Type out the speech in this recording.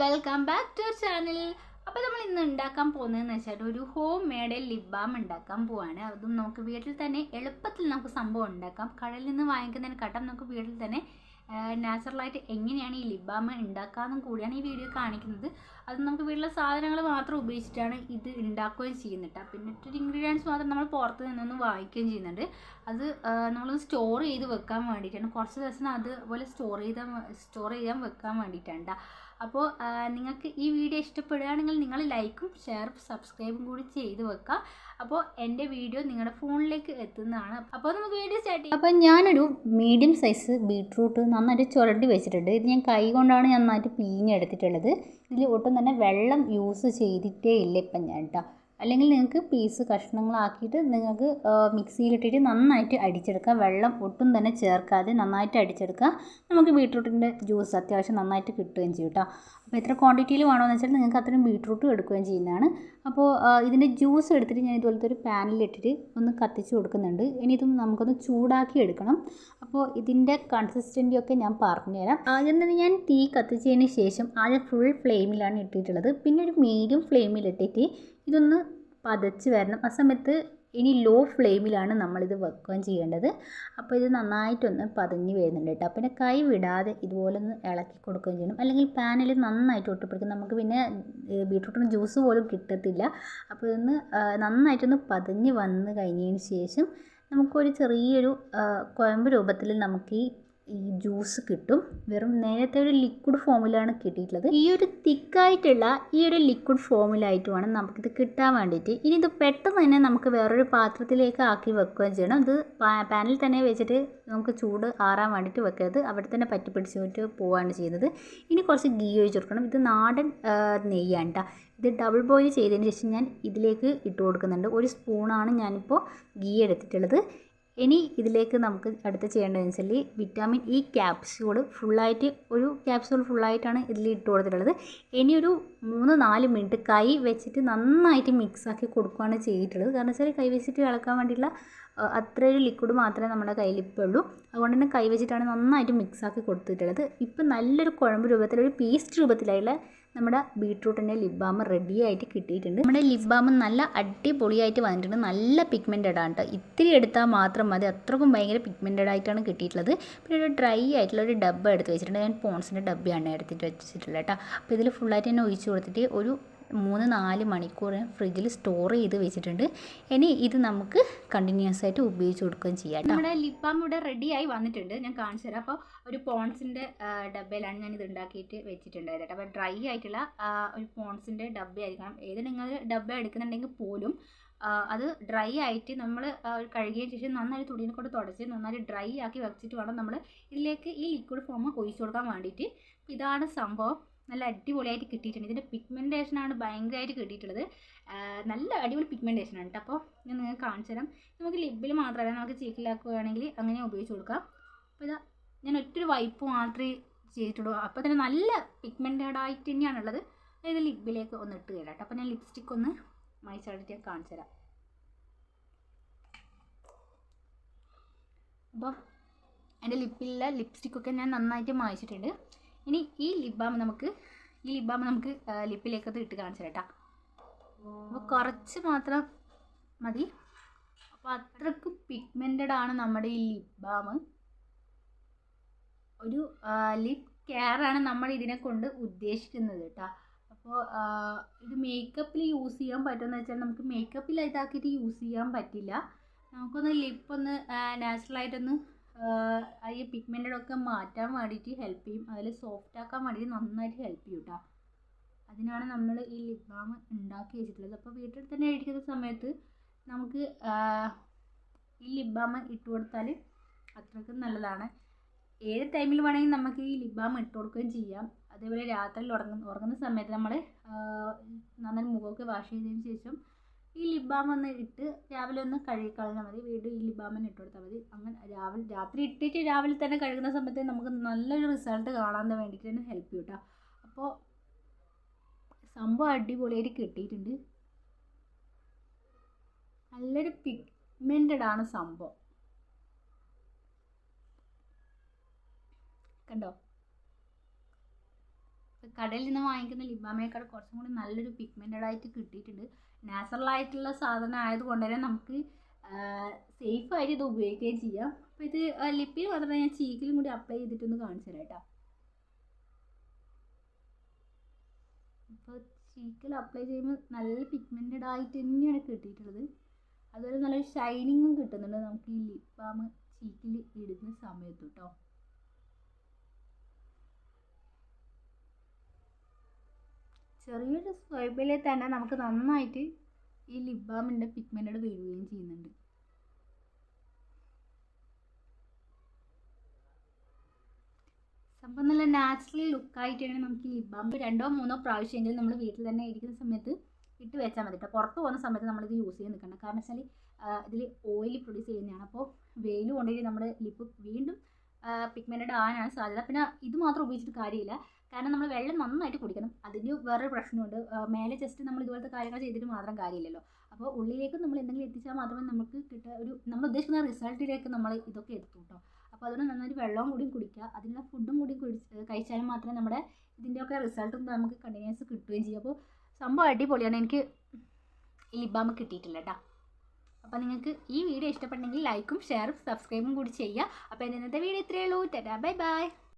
Welcome back to our channel അപ്പോൾ നമ്മൾ ഇന്ന് ഉണ്ടാക്കാൻ പോകുന്നതെന്ന് വെച്ചാൽ ഒരു ഹോം മേഡ് ലിപ് ബാം ഉണ്ടാക്കാൻ പോവാണ്. അതും നമുക്ക് വീട്ടിൽ തന്നെ എളുപ്പത്തിൽ നമുക്ക് സംഭവം ഉണ്ടാക്കാം. കടയിൽ നിന്ന് വാങ്ങിക്കുന്നതിന് കട്ടം നമുക്ക് വീട്ടിൽ തന്നെ നാച്ചുറലായിട്ട് എങ്ങനെയാണ് ഈ ലിപ് ബാം ഉണ്ടാക്കാമെന്നും കൂടിയാണ് ഈ വീഡിയോ കാണിക്കുന്നത്. അത് നമുക്ക് വീട്ടിലെ സാധനങ്ങൾ മാത്രം ഉപയോഗിച്ചിട്ടാണ് ഇത് ഉണ്ടാക്കുകയും ചെയ്യുന്നുണ്ട് പിന്നെ മറ്റൊരു ഇൻഗ്രീഡിയൻസ് മാത്രം നമ്മൾ പുറത്ത് നിന്നൊന്ന് വാങ്ങിക്കുകയും ചെയ്യുന്നുണ്ട്. അത് നമ്മൾ സ്റ്റോർ ചെയ്ത് വെക്കാൻ വേണ്ടിയിട്ടാണ്. കുറച്ച് ദിവസം അതുപോലെ സ്റ്റോർ ചെയ്ത സ്റ്റോർ ചെയ്യാൻ വെക്കാൻ വേണ്ടിയിട്ടാണ് അപ്പോൾ നിങ്ങൾക്ക് ഈ വീഡിയോ ഇഷ്ടപ്പെടുകയാണെങ്കിൽ നിങ്ങൾ ലൈക്കും ഷെയറും സബ്സ്ക്രൈബും കൂടി ചെയ്ത് വെക്കുക അപ്പോൾ എന്റെ വീഡിയോ നിങ്ങളുടെ ഫോണിലേക്ക് എത്തുന്നതാണ്. അപ്പോൾ നമുക്ക് വീഡിയോ സ്റ്റാർട്ട് ചെയ്യാം. അപ്പോൾ ഞാനൊരു മീഡിയം സൈസ് ബീട്രൂട്ട് നന്നായിട്ട് ചുരണ്ടി വെച്ചിട്ടുണ്ട്. ഇത് ഞാൻ കൈ കൊണ്ടാണ് ഞാൻ നന്നായിട്ട് പിഴിഞ്ഞെടുത്തിട്ടുള്ളത് ഇതിൽ ഒട്ടും തന്നെ വെള്ളം യൂസ് ചെയ്തിട്ടേ ഇല്ല ഇപ്പം ഞാൻ കേട്ടോ അല്ലെങ്കിൽ നിങ്ങൾക്ക് പീസ് കഷ്ണങ്ങളാക്കിയിട്ട് നിങ്ങൾക്ക് മിക്സിയിലിട്ടിട്ട് നന്നായിട്ട് അടിച്ചെടുക്കുക. വെള്ളം ഒട്ടും തന്നെ ചേർക്കാതെ നന്നായിട്ട് അടിച്ചെടുക്കുക. നമുക്ക് ബീട്രൂട്ടിന്റെ ജ്യൂസ് അത്യാവശ്യം നന്നായിട്ട് കിട്ടുകയും ചെയ്യും കേട്ടോ അപ്പോൾ എത്ര ക്വാണ്ടിറ്റിയിൽ വേണമെന്ന് വെച്ചാൽ നിങ്ങൾക്ക് അത്രയും ബീട്രൂട്ടും എടുക്കുകയും ചെയ്യുന്നതാണ്. അപ്പോൾ ഇതിന്റെ ജ്യൂസ് എടുത്തിട്ട് ഞാൻ ഇതുപോലത്തെ ഒരു പാനിലിട്ടിട്ട് ഒന്ന് കത്തിച്ച് കൊടുക്കുന്നുണ്ട്. ഇനി ഇതൊന്ന് നമുക്കൊന്ന് ചൂടാക്കി എടുക്കണം. അപ്പോൾ ഇതിന്റെ കൺസിസ്റ്റന്റി ഒക്കെ ഞാൻ പറഞ്ഞു തരാം ആദ്യം തന്നെ ഞാൻ തീ കത്തിച്ചതിന് ശേഷം ആദ്യം ഫുൾ ഫ്ലെയിമിലാണ് ഇട്ടിട്ടുള്ളത്. പിന്നെ ഒരു മീഡിയം ഫ്ലെയിമിലിട്ടിട്ട് ഇതൊന്ന് പതച്ച് വരണം. ആ സമയത്ത് ഇനി ലോ ഫ്ലെയിമിലാണ് നമ്മളിത് വെക്കുകയും ചെയ്യേണ്ടത്. അപ്പോൾ ഇത് നന്നായിട്ടൊന്ന് പതഞ്ഞ് വരുന്നുണ്ട് കേട്ടോ. പിന്നെ കൈ വിടാതെ ഇതുപോലെ ഒന്ന് ഇളക്കി കൊടുക്കുകയും ചെയ്യണം. അല്ലെങ്കിൽ പാനിൽ നന്നായിട്ട് ഒട്ടിപ്പിടിക്കും. നമുക്ക് പിന്നെ ബീട്രൂട്ടിന് ജ്യൂസ് പോലും കിട്ടത്തില്ല. അപ്പോൾ ഇതൊന്ന് നന്നായിട്ടൊന്ന് പതഞ്ഞ് വന്ന് കഴിഞ്ഞതിന് ശേഷം നമുക്കൊരു ചെറിയൊരു കുഴമ്പ് രൂപത്തിൽ നമുക്ക് ഈ ഈ ജ്യൂസ് കിട്ടും. വെറും നേരത്തെ ഒരു ലിക്വിഡ് ഫോമിലാണ് കിട്ടിയിട്ടുള്ളത്. ഈ ഒരു തിക്കായിട്ടുള്ള ഈ ഒരു ലിക്വിഡ് ഫോമിലായിട്ട് വേണം നമുക്കിത് കിട്ടാൻ വേണ്ടിയിട്ട്. ഇനി ഇത് പെട്ടെന്ന് തന്നെ നമുക്ക് വേറൊരു പാത്രത്തിലേക്ക് ആക്കി വെക്കുകയും ചെയ്യണം. ഇത് പാനിൽ തന്നെ വെച്ചിട്ട് നമുക്ക് ചൂട് ആറാൻ വേണ്ടിയിട്ട് വെക്കരുത്. അവിടെ തന്നെ പറ്റി പിടിച്ചിട്ട് പോവുകയാണ് ചെയ്യുന്നത്. ഇനി കുറച്ച് ഗീ ഒഴിച്ച് കൊടുക്കണം. ഇത് നാടൻ നെയ്യാണ് കേട്ടോ ഇത് ഡബിൾ ബോയിൽ ചെയ്തതിന് ശേഷം ഞാൻ ഇതിലേക്ക് ഇട്ട് കൊടുക്കുന്നുണ്ട്. ഒരു സ്പൂണാണ് ഞാനിപ്പോൾ ഗീ എടുത്തിട്ടുള്ളത്. ഇനി ഇതിലേക്ക് നമുക്ക് അടുത്ത് ചെയ്യേണ്ടതെന്ന് വെച്ചാൽ വിറ്റാമിൻ ഇ ക്യാപ്സ്യൂൾ ഫുള്ളായിട്ട് ഒരു ക്യാപ്സ്യൂൾ ഫുള്ളായിട്ടാണ് ഇതിൽ ഇട്ട് കൊടുത്തിട്ടുള്ളത്. ഇനി ഒരു മൂന്ന് നാല് മിനിറ്റ് കൈ വെച്ചിട്ട് നന്നായിട്ട് മിക്സാക്കി കൊടുക്കുകയാണ് ചെയ്തിട്ടുള്ളത്. കാരണം വെച്ചാൽ കൈ വെച്ചിട്ട് ഇളക്കാൻ വേണ്ടിയിട്ടുള്ള അത്ര ഒരു ലിക്വിഡ് മാത്രമേ നമ്മുടെ കയ്യിൽ ഇപ്പോൾ ഉള്ളൂ. അതുകൊണ്ട് തന്നെ കൈ വെച്ചിട്ടാണ് നന്നായിട്ട് മിക്സാക്കി കൊടുത്തിട്ടുള്ളത്. ഇപ്പം നല്ലൊരു കുഴമ്പ് രൂപത്തിൽ ഒരു പേസ്റ്റ് രൂപത്തിലുള്ള നമ്മുടെ ബീട്രൂട്ടിന്റെ ലിപ് ബാം റെഡി ആയിട്ട് കിട്ടിയിട്ടുണ്ട്. നമ്മുടെ ലിപ് ബാം നല്ല അടിപൊളിയായിട്ട് വന്നിട്ടുണ്ട്. നല്ല പിഗ്മെന്റഡ് ആണ് കേട്ടോ ഇത്തിരി എടുത്താൽ മാത്രം മതി. അത്രക്കും ഭയങ്കര പിഗ്മെന്റഡ് ആയിട്ടാണ് കിട്ടിയിട്ടുള്ളത്. പിന്നെ ഒരു ഡ്രൈ ആയിട്ടുള്ള ഒരു ഡബ്ബ എടുത്ത് വെച്ചിട്ടുണ്ട്. ഞാൻ പോൺസിന്റെ ഡബ്ബയാണ് എടുത്തിട്ട് വെച്ചിട്ടുള്ളത് കേട്ടോ അപ്പോൾ ഇതിൽ ഫുള്ളായിട്ട് തന്നെ ഒഴിച്ച് കൊടുത്തിട്ട് ഒരു മൂന്ന് നാല് മണിക്കൂർ ഫ്രിഡ്ജിൽ സ്റ്റോർ ചെയ്ത് വെച്ചിട്ടുണ്ട്. ഇനി ഇത് നമുക്ക് കണ്ടിന്യൂസ് ആയിട്ട് ഉപയോഗിച്ച് കൊടുക്കുകയും ചെയ്യാം നമ്മുടെ ലിപ്പാം ഇവിടെ റെഡിയായി വന്നിട്ടുണ്ട്. ഞാൻ കാണിച്ചു തരാം. അപ്പോൾ ഒരു പോൺസിന്റെ ഡബ്ബയിലാണ് ഞാൻ ഇത് ഉണ്ടാക്കിയിട്ട് വെച്ചിട്ടുണ്ടായത് അപ്പോൾ ഡ്രൈ ആയിട്ടുള്ള ഒരു പോൺസിന്റെ ഡബ്ബയായിരിക്കണം ഏത് നിങ്ങൾ ഡബ്ബ എടുക്കുന്നുണ്ടെങ്കിൽ പോലും അത് ഡ്രൈ ആയിട്ട് നമ്മൾ കഴുകിയതിന് ശേഷം നന്നായി തുണിനെ കൊണ്ട് തുടച്ച് നന്നായി ഡ്രൈ ആക്കി വെച്ചിട്ട് വേണം നമ്മൾ ഇതിലേക്ക് ഈ ലിക്വിഡ് ഫോം ഒഴിച്ചു കൊടുക്കാൻ വേണ്ടിയിട്ട്. ഇതാണ് സംഭവം. നല്ല അടിപൊളിയായിട്ട് കിട്ടിയിട്ടുണ്ട്. ഇതിന്റെ പിഗ്മെന്റേഷനാണ് ഭയങ്കരമായിട്ട് കിട്ടിയിട്ടുള്ളത്. നല്ല അടിപൊളി പിഗ്മെന്റേഷനാണ് കേട്ടോ അപ്പോൾ ഞാൻ നിങ്ങൾക്ക് കാണിച്ചു തരാം. നമുക്ക് ലിബിൽ മാത്രമല്ല നമുക്ക് ചീക്കിലാക്കുകയാണെങ്കിൽ അങ്ങനെ ഉപയോഗിച്ച് കൊടുക്കാം. അപ്പോൾ ഇതാ ഞാൻ ഒറ്റൊരു വൈപ്പ് മാത്രമേ ചെയ്തിട്ടുള്ളൂ. അപ്പോൾ തന്നെ നല്ല പിഗ്മെന്റഡ് ആയിട്ട് തന്നെയാണുള്ളത് അതായത് ലിബിലേക്ക് ഒന്ന് ഇട്ട് തരാം അപ്പോൾ ഞാൻ ലിപ്സ്റ്റിക് ഒന്ന് മൈച്ചാടിട്ട് കാണിച്ചു തരാം. അപ്പോൾ എന്റെ ലിപ്പിലുള്ള ലിപ്സ്റ്റിക്കൊക്കെ ഞാൻ നന്നായിട്ട് മായിച്ചിട്ടുണ്ട്. ഇനി ഈ ലിപ് ബാം നമുക്ക് ഈ ലിപ് ബാം നമുക്ക് ലിപ്പിലേക്ക് അത് ഇട്ട് കാണിച്ചു കേട്ടോ അപ്പോൾ കുറച്ച് മാത്രം മതി. അപ്പോൾ അത്രയ്ക്ക് പിഗ്മെന്റഡ് ആണ് നമ്മുടെ ഈ ലിപ് ബാം ഒരു ലിപ് കെയർ ആണ് നമ്മൾ ഇതിനെ കൊണ്ട് ഉദ്ദേശിക്കുന്നത് കേട്ടോ അപ്പോൾ ഇത് മേക്കപ്പിൽ യൂസ് ചെയ്യാൻ പറ്റുമെന്ന് വെച്ചാൽ നമുക്ക് മേക്കപ്പിൽ ഇതാക്കിയിട്ട് യൂസ് ചെയ്യാൻ പറ്റില്ല. നമുക്കൊന്ന് ലിപ്പൊന്ന് നാച്ചുറലായിട്ടൊന്ന് ഈ പിഗ്മെന്റഡ് ഒക്കെ മാറ്റാൻ വേണ്ടിയിട്ട് ഹെൽപ്പ് ചെയ്യും. അതിൽ സോഫ്റ്റ് ആക്കാൻ വേണ്ടിയിട്ട് നന്നായിട്ട് ഹെൽപ്പ് ചെയ്യും കേട്ടോ അതിനാണ് നമ്മൾ ഈ ലിപ് ബാം ഉണ്ടാക്കി വെച്ചിട്ടുള്ളത്. അപ്പോൾ വീട്ടിൽ തന്നെ ഇരിക്കുന്ന സമയത്ത് നമുക്ക് ഈ ലിപ് ബാം ഇട്ട് കൊടുത്താൽ അത്രയ്ക്കും നല്ലതാണ്. ഏത് ടൈമിൽ വേണമെങ്കിൽ നമുക്ക് ഈ ലിപ് ബാം ഇട്ട് കൊടുക്കുകയും ചെയ്യാം. അതേപോലെ രാത്രിയിൽ ഉറങ്ങുന്ന ഉറങ്ങുന്ന സമയത്ത് നമ്മൾ നന്നായി മുഖമൊക്കെ വാഷ് ചെയ്തതിന് ശേഷം ഈ ലിപ് ബാം ഒന്ന് ഇട്ട് രാവിലെ ഒന്ന് കഴുകി കളഞ്ഞാൽ മതി. വീണ്ടും ഈ ലിപ് ബാമിന് ഇട്ട് കൊടുത്താൽ മതി. അങ്ങനെ രാവിലെ രാത്രി ഇട്ടിട്ട് രാവിലെ തന്നെ കഴുകുന്ന സമയത്ത് നമുക്ക് നല്ലൊരു റിസൾട്ട് കാണാൻ വേണ്ടിയിട്ട് ഹെൽപ്പ് ചെയ്യും കേട്ടോ അപ്പോൾ സംഭവം അടിപൊളിയായിട്ട് കിട്ടിയിട്ടുണ്ട്. നല്ലൊരു പിഗ്മെന്റഡ് ആണ് സംഭവം. കണ്ടോ? കടയിൽ നിന്ന് വാങ്ങിക്കുന്ന ലിബാമയേക്കാൾ കുറച്ചും കൂടി നല്ലൊരു പിഗ്മെന്റഡ് ആയിട്ട് കിട്ടിയിട്ടുണ്ട്. നാച്ചുറൽ ആയിട്ടുള്ള സാധനം ആയതുകൊണ്ട് തന്നെ നമുക്ക് സേഫ് ആയിട്ട് ഇത് ഉപയോഗിക്കുകയും ചെയ്യാം. അപ്പോൾ ഇത് ലിപ്പിൽ മാത്രമല്ല ഞാൻ ചീക്കിലും കൂടി അപ്ലൈ ചെയ്തിട്ടൊന്ന് കാണിച്ചു തരാം കേട്ടോ. അപ്പോൾ ചീക്കിൽ അപ്ലൈ ചെയ്യുമ്പോൾ നല്ല പിഗ്മെന്റഡ് ആയിട്ട് തന്നെയാണ് കിട്ടിയിട്ടുള്ളത്. അതുപോലെ നല്ലൊരു ഷൈനിങ്ങും കിട്ടുന്നുണ്ട് നമുക്ക് ഈ ലിപ് ബാം ചീക്കിൽ ഇടുന്ന സമയത്ത് കേട്ടോ. ചെറിയൊരു സ്വൈപ്പിൽ തന്നെ നമുക്ക് നന്നായിട്ട് ഈ ലിപ് ബാമിന്റെ പിഗ്മെന്റഡ് വരികയും ചെയ്യുന്നുണ്ട്. സംഭവം നല്ല നാച്ചുറൽ ലുക്കായിട്ടാണ് നമുക്ക് ലിപ് ബാം രണ്ടോ മൂന്നോ പ്രാവശ്യമെങ്കിലും നമ്മൾ വീട്ടിൽ തന്നെ ഇരിക്കുന്ന സമയത്ത് ഇട്ട് വെച്ചാൽ മതി കേട്ടോ പുറത്ത് പോകുന്ന സമയത്ത് നമ്മളിത് യൂസ് ചെയ്ത് നിൽക്കണം കാരണം വെച്ചാൽ ഇതിൽ ഓയിൽ പ്രൊഡ്യൂസ് ചെയ്യുന്നതാണ്. അപ്പോൾ വെയിൽ കൊണ്ടുപോയി നമ്മുടെ ലിപ്പ് വീണ്ടും പിഗ്മെന്റഡ് ആവാനാണ് സാധ്യത. പിന്നെ ഇത് മാത്രം ഉപയോഗിച്ചിട്ട് കാര്യമില്ല. കാരണം നമ്മൾ വെള്ളം നന്നായിട്ട് കുടിക്കണം. അതിന് വേറൊരു പ്രശ്നമുണ്ട്. മേലെ ജസ്റ്റ് നമ്മൾ ഇതുപോലത്തെ കാര്യങ്ങൾ ചെയ്തിട്ട് മാത്രം കാര്യമില്ലല്ലോ. അപ്പോൾ ഉള്ളിലേക്ക് നമ്മൾ എന്തെങ്കിലും എത്തിച്ചാൽ മാത്രമേ നമുക്ക് കിട്ടുക ഒരു നമ്മൾ ഉദ്ദേശിക്കുന്ന റിസൾട്ടിലേക്ക് നമ്മൾ ഇതൊക്കെ എത്തും കേട്ടോ അപ്പോൾ അതുകൊണ്ട് നന്നായിട്ട് വെള്ളവും കൂടി കുടിക്കുക. അതിനുള്ള ഫുഡും കൂടി കഴിച്ചാലും മാത്രമേ നമ്മുടെ ഇതിന്റെയൊക്കെ റിസൾട്ടും നമുക്ക് കണ്ടിന്യൂസ് കിട്ടുകയും ചെയ്യും. അപ്പോൾ സംഭവം അടിപൊളിയാണ്. എനിക്ക് ഈ ലിബാമ് കിട്ടിയിട്ടില്ല കേട്ടോ അപ്പോൾ നിങ്ങൾക്ക് ഈ വീഡിയോ ഇഷ്ടപ്പെട്ടെങ്കിൽ ലൈക്കും ഷെയറും സബ്സ്ക്രൈബും കൂടി ചെയ്യുക. അപ്പോൾ ഇന്നത്തെ വീഡിയോ ഇത്രയേ ഉള്ളൂ. Tata bye bye